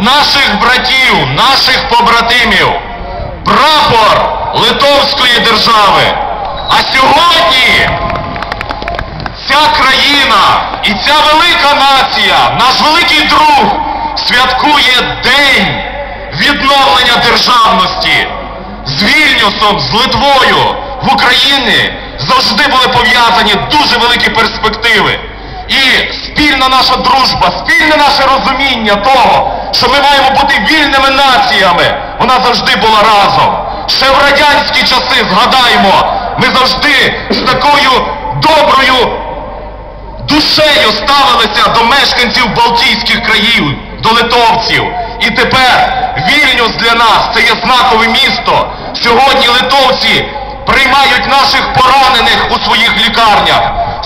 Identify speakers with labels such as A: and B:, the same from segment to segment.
A: наших братів, наших побратимів, прапор Литовської держави. А сьогодні ця країна і ця велика нація, наш великий друг, святкує День відновлення державності. З Вільнюсом, з Литвою в Україні завжди були пов'язані дуже великі перспективи. І спільна наша дружба, спільне наше розуміння того, що ми маємо бути вільними націями, вона завжди була разом. Ще в радянські часи, згадаємо, ми завжди з такою доброю душею ставилися до мешканців Балтійських країн, до литовців. І тепер Вільнюс для нас це є знакове місто. Сьогодні литовці приймають наших поранених у своїх лікарнях.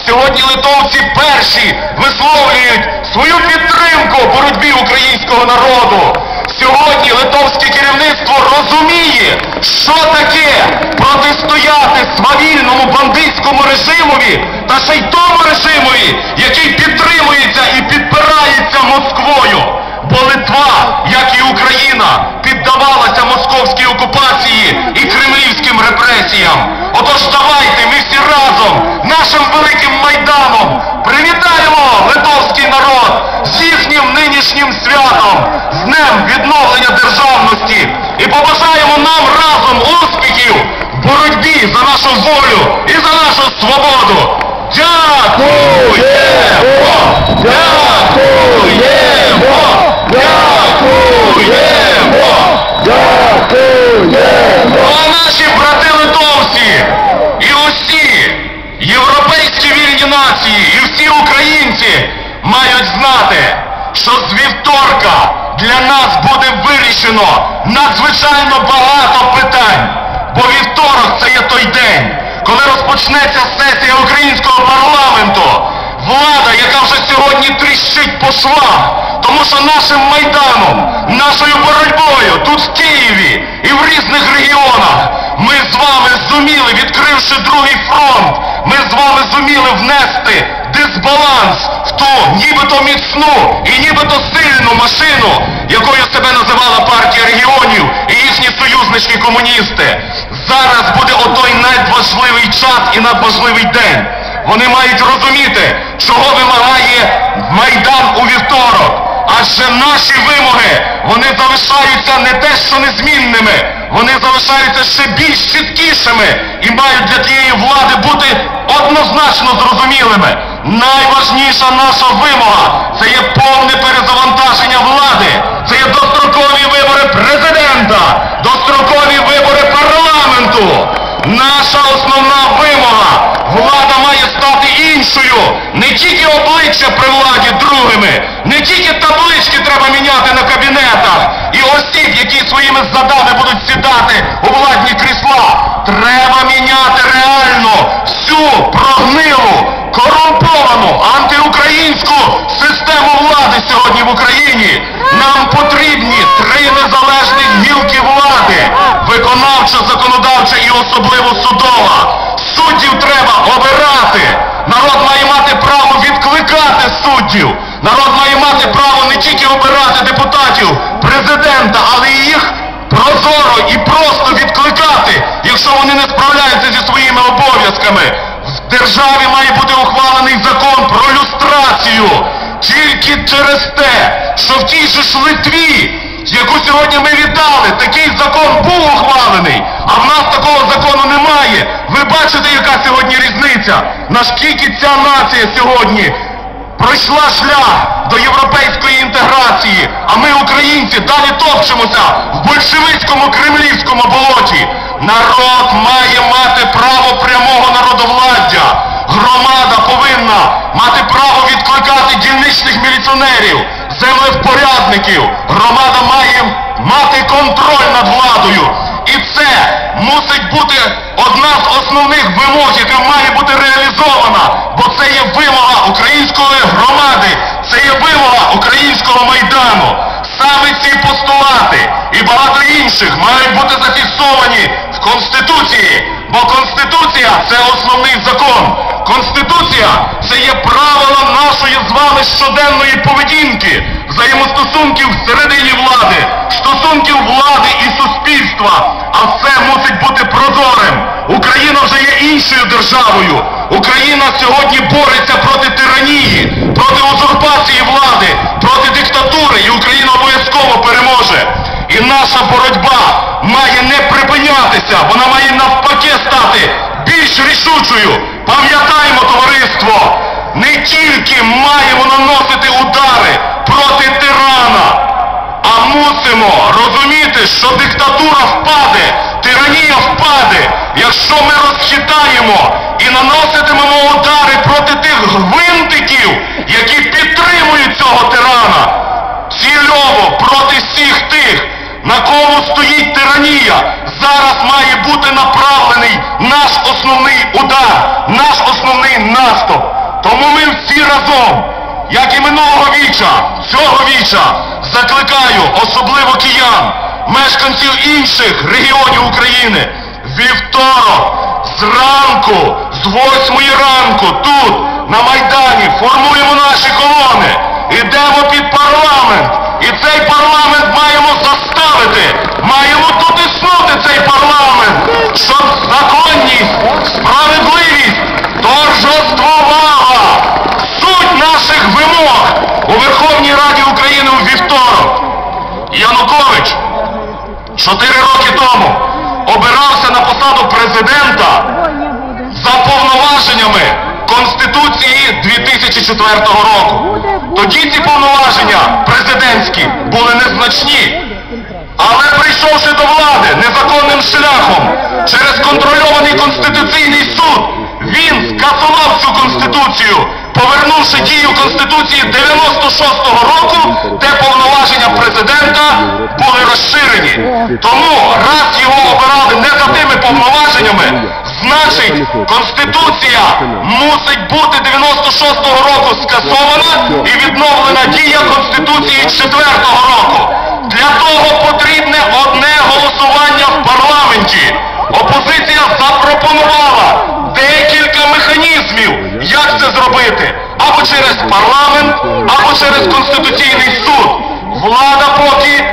A: Сьогодні литовці перші висловлюють свою підтримку боротьбі українського народу. Сьогодні литовське керівництво розуміє, що таке протистояти свавільному бандитському режимові та ще й тому режимові, який підтримується і підпирається Москвою. Бо Литва, як і Україна, піддавалася московській окупації репресіям. Отож давайте ми всі разом нашим великим майданом привітаємо литовський народ з їхнім нинішнім святом, з днем відновлення державності і побажаємо нам разом успіхів в боротьбі за нашу волю і за нашу свободу. Дякуємо! Дякуємо! Ну а наші брати литовці і усі європейські вільні нації, і всі українці мають знати, що з вівторка для нас буде вирішено надзвичайно багато питань. Бо вівторок це є той день, коли розпочнеться сесія українського парламенту. Влада, яка вже сьогодні тріщить по швах, тому що нашим майданом, нашою боротьбою тут в Києві і в різних регіонах ми з вами зуміли, відкривши другий фронт, ми з вами зуміли внести дисбаланс в ту нібито міцну і нібито сильну машину, якою себе називала партія регіонів і їхні союзнички комуністи. Зараз буде отой надважливий час і надважливий день. Вони мають розуміти, чого вимагає Майдан у вівторок. Адже наші вимоги, вони залишаються не те, що незмінними, вони залишаються ще більш чіткішими і мають для тієї влади бути однозначно зрозумілими. Найважніша наша вимога це є повне перезавантаження влади, це є дострокові вибори президента, дострокові вибори. Наша основна вимога влада має стати іншою. Не тільки обличчя при владі другими, не тільки таблички треба міняти на кабінетах і осіб, які своїми задами будуть сідати у владні крісла. Треба міняти реально всю прогнилу, корумповану антиукраїнську систему влади сьогодні в Україні. Нам потрібні три незалежні гілки влади, виконавча, законодавча і особливо судова. Суддів треба обирати. Народ має мати право відкликати суддів. Народ має мати право не тільки обирати депутатів, президента, але і їх прозоро і просто відкликати, якщо вони не справляються зі своїми обов'язками. В державі має бути ухвалений закон про люстрацію. Тільки через те, що в тій же ж Литві, яку сьогодні ми вітали, такий закон був ухвалений, а в нас такого закону немає. Ви бачите, яка сьогодні різниця? Наскільки ця нація сьогодні пройшла шлях до європейської інтеграції, а ми, українці, далі топчемося в большевицькому кремлівському болоті. Народ має мати право прямого народовладдя. Громада повинна мати право відкликати дільничних міліціонерів, землевпорядників. Громада має мати контроль над владою. І це мусить бути одна з основних вимог, яка має бути реалізована, бо це є вимога української громади, це є вимога українського майдану. Саме ці постулати і багато інших мають бути зафіксовані в Конституції, бо Конституція це основний закон. Конституція це є правила нашої з вами щоденної поведінки, взаємостосунків всередині влади. стосунків влади і суспільства, а все мусить бути прозорим. Україна вже є іншою державою. Україна сьогодні бореться проти тиранії, проти узурпації влади, проти диктатури, і Україна обов'язково переможе. І наша боротьба має не припинятися, вона має навпаки стати більш рішучою. Пам'ятаємо, товариство, не тільки маємо наносити удари проти тирана, а мусимо розуміти, що диктатура впаде, тиранія впаде, якщо ми розхитаємо і наноситимемо удари проти тих гвинтиків, які підтримують цього тирана, цільово проти всіх тих, на кому стоїть тиранія, зараз має бути направлений наш основний удар, наш основний наступ. Тому ми всі разом, як і минулого віча, цього віча, закликаю особливо киян, мешканців інших регіонів України, вівторок, зранку, з восьмої ранку, тут, на Майдані, формуємо наші колони, ідемо під парламент, і цей парламент маємо заставити, маємо тут існути цей парламент, щоб законність, справедливість торжествувала суть наших вимог у Верховній Раді України у вівторок. Янукович чотири роки тому обирався на посаду президента за повноваженнями Конституції 2004 року. Тоді ці повноваження президентські були незначні. Але прийшовши до влади незаконним шляхом через контрольований Конституційний суд, він скасував цю Конституцію, повернувши дію Конституції 96-го року, де повноваження президента були розширені. Тому, раз його обирали не за тими повноваженнями, значить Конституція мусить бути 96-го року скасована і відновлена дія Конституції 4-го року. Для того потрібне одне голосування в парламенті. Опозиція запропонувала декілька механізмів, як це зробити. Або через парламент, або через Конституційний суд. Влада поки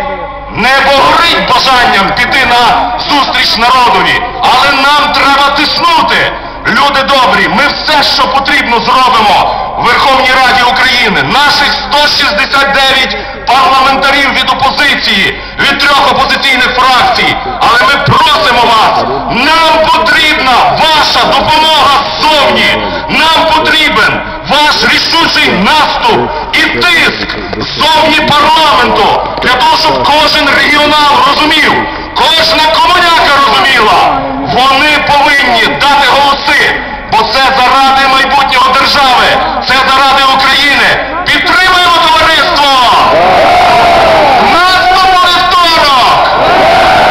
A: не горить бажанням піти на зустріч народові, але нам треба тиснути. Люди добрі, ми все, що потрібно, зробимо в Верховній Раді України. Наших 169 парламентарів від опозиції, від трьох опозиційних фракцій. Але ми просимо вас, нам потрібна ваша допомога ззовні. Нам потрібен ваш рішучий наступ і тиск ззовні парламенту, для того, щоб кожен регіонал розумів, кожна комуняка розуміла, вони повинні дати голоси, бо це заради майбутнього держави, це заради України. Підтримуємо товариство! Наступ у вівторок!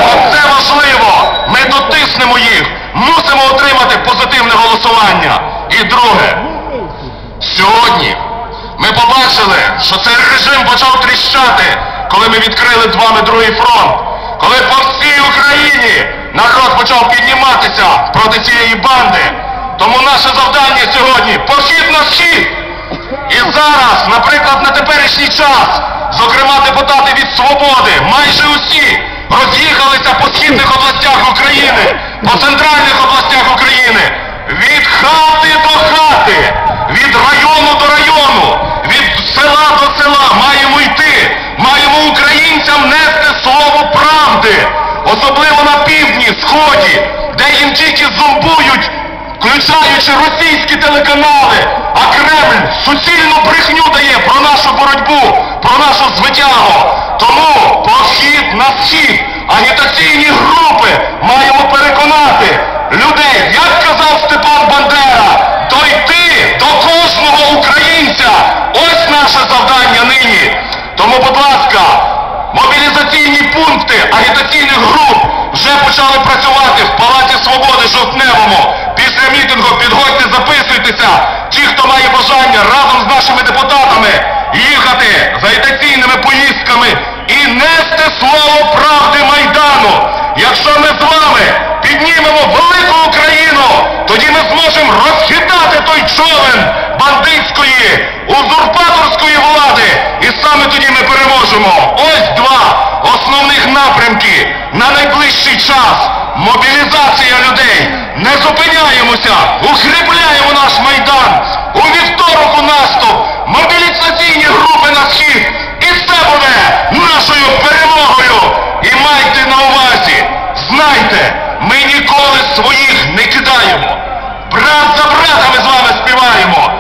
A: Оце важливо! Ми дотиснемо їх, мусимо отримати позитивне голосування. І друге, Сьогодні ми побачили, що цей режим почав тріщати, коли ми відкрили з вами другий фронт, коли по всій Україні народ почав підніматися проти цієї банди. Тому наше завдання сьогодні похід на схід. І зараз, наприклад, на теперішній час, зокрема депутати від свободи, майже усі роз'їхалися по східних областях України, по центральних областях України, від хати до хати, від району до району, від села до села маємо йти, маємо українцям нести слово правди, особливо на півдні, сході, де їм тільки зомбують включаючи російські телеканали, а Кремль суцільну брехню дає про нашу боротьбу, про нашу звитягу. Тому похід на схід, агітаційні групи маємо переконати людей, як казав Степан Бандера, дойти до кожного українця. Ось наше завдання нині. Тому, будь ласка, Мобілізаційні пункти агітаційних груп вже почали працювати в Палаці Свободи жовтневому. Записуйтеся. Ті, хто має бажання разом з нашими депутатами їхати з агітаційними поїздками і нести слово правди Майдану. Якщо ми з вами піднімемо велику Україну, тоді ми зможемо розхитати той човен бандитської, узурпаторської влади. І саме тоді ми переможемо. Ось два основних напрямки на найближчий час, мобілізація людей. Не зупиняємося, укріпляємо наш майдан. У вівторок у наступ, мобілізаційні групи на схід. І це буде нашою перемогою. І майте на увазі, знайте, ми ніколи своїх не кидаємо. Брат за брата ми з вами співаємо.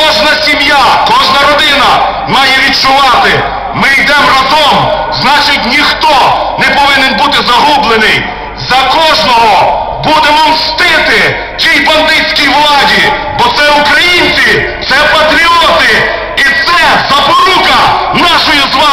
A: Кожна сім'я, кожна родина має відчувати. Ми йдемо разом, значить ніхто не повинен бути загублений. За кожного будемо мстити тій бандитській владі, бо це українці, це патріоти і це запорука нашої з вами.